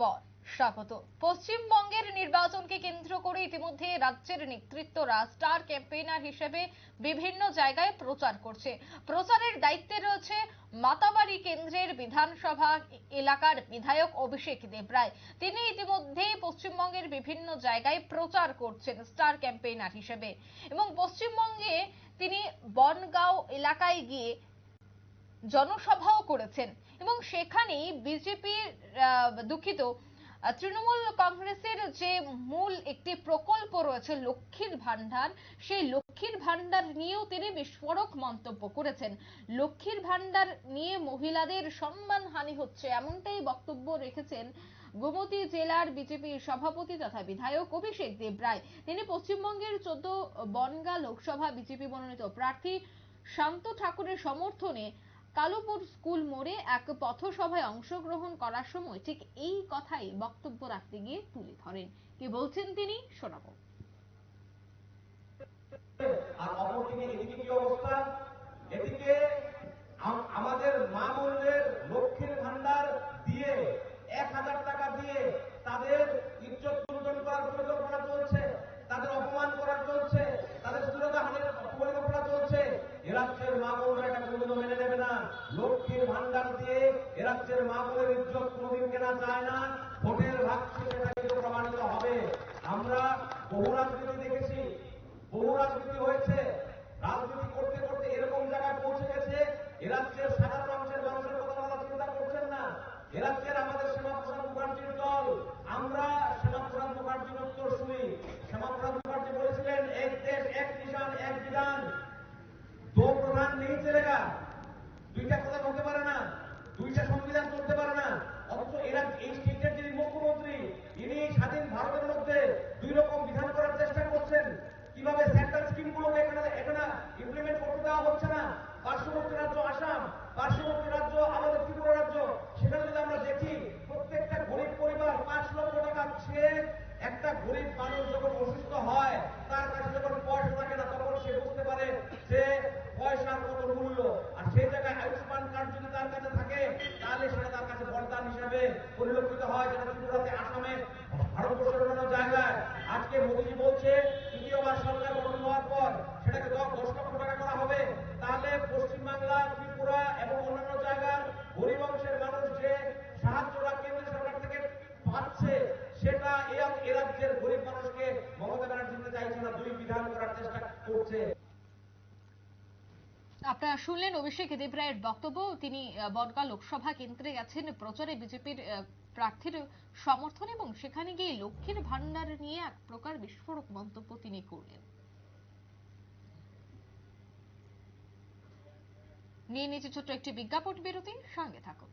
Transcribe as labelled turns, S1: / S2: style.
S1: পর। স্বাগত। পশ্চিমবঙ্গের নির্বাচনকে কেন্দ্র করে ইতিমধ্যে রাজ্যের নেতৃত্বরা স্টার ক্যাম্পেইনার হিসেবে বিভিন্ন জায়গায় প্রচার করছে। প্রচারের দায়িত্বে রয়েছে মাতাবাড়ি কেন্দ্রের বিধানসভা এলাকার বিধায়ক অভিষেক দেবরায়। তিনি ইতিমধ্যে পশ্চিমবঙ্গের বিভিন্ন জায়গায় প্রচার করছেন স্টার ক্যাম্পেইনার হিসেবে। এবং পশ্চিমবঙ্গে তিনি বনগাঁও এলাকায় গিয়ে জনসভাও করেছেন এবং সেখানেই বিজেপির দুঃখিত তৃণমূল কংগ্রেসের যে মূল একটি প্রকল্প রয়েছে লক্ষ্মীর ভান্ডার সেই লক্ষ্মীর ভান্ডার নিয়েও তিনি বিস্ফোরক মন্তব্য করেছেন। লক্ষ্মীর ভান্ডার নিয়ে মহিলাদের সম্মানহানি হচ্ছে এমনটাই বক্তব্য রেখেছেন গোমতী জেলার বিজেপির সভাপতি তথা বিধায়ক অভিষেক দেব রায় তিনি পশ্চিমবঙ্গের চোদ্দ বনগা লোকসভা বিজেপি মনোনীত প্রার্থী শান্ত ঠাকুরের সমর্থনে কালুপুর স্কুল মোড়ে এক পথসভায় অংশগ্রহণ করার সময় ঠিক এই কথাই বক্তব্য রাখতে গিয়ে তুলে ধরেন। কি বলছেন তিনি, শোনাব।
S2: আর অপরদিকে এদিকে কি অবস্থা এদিকে আম- আমাদের মা বোনদের লক্ষ্মীর ভান্ডার দিয়ে এক হাজার টাকা দিয়ে তাদের ইজ্জত লুণ্ঠন করার পরিকল্পনা চলছে তাদের অপমান করার চলছে তাদের সুরতা হানির পরিকল্পনা চলছে এ রাজ্যের মা বোনরা এটা কোনোদিনও মেনে নেবে না লক্ষ্মীর ভান্ডার দিয়ে এ রাজ্যের মা বোনের ইজ্জত কোনোদিন কেনা যায় না। ভোটের ভাগছে তার কাছে থাকে, তাহলে সেটা তার কাছে বরদান হিসাবে পরিলক্ষিত হয় যেটা ত্রিপুরাতে আসামে, ভারতবর্ষের অন্যান্য জায়গায়। আজকে মোদীজি বলছে, তৃতীয়বার সরকার গঠন হওয়ার পর সেটাকে দশ লক্ষ টাকা করা হবে। তাহলে পশ্চিমবাংলা, ত্রিপুরা এবং অন্যান্য জায়গার গরিব অংশের মানুষ যে সাহায্যটা কেন্দ্রীয় সরকার থেকে পাচ্ছে, সেটা এ গরিব মানুষকে মমতা ব্যানার্জি চাইছে না, দুই বিধান করার চেষ্টা করছে।
S1: আপনারা শুনলেন অভিষেক দেবরায়ের বক্তব্য। তিনি বনগাঁ লোকসভা কেন্দ্রে গেছেন প্রচারে বিজেপির প্রার্থীর সমর্থন এবং সেখানে গিয়ে লক্ষ্মীর ভান্ডার নিয়ে এক প্রকার বিস্ফোরক মন্তব্য তিনি করলেন। নিয়ে নিচে ছোট্ট একটি বিজ্ঞাপন বিরতি সঙ্গে থাকুন।